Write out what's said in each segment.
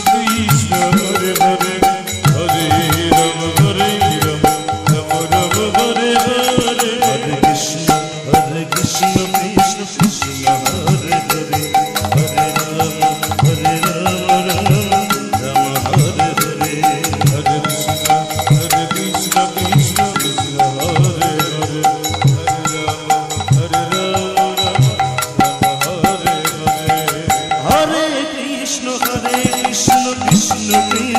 Krishna Hare Hare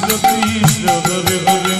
сльози, сльози, сльози.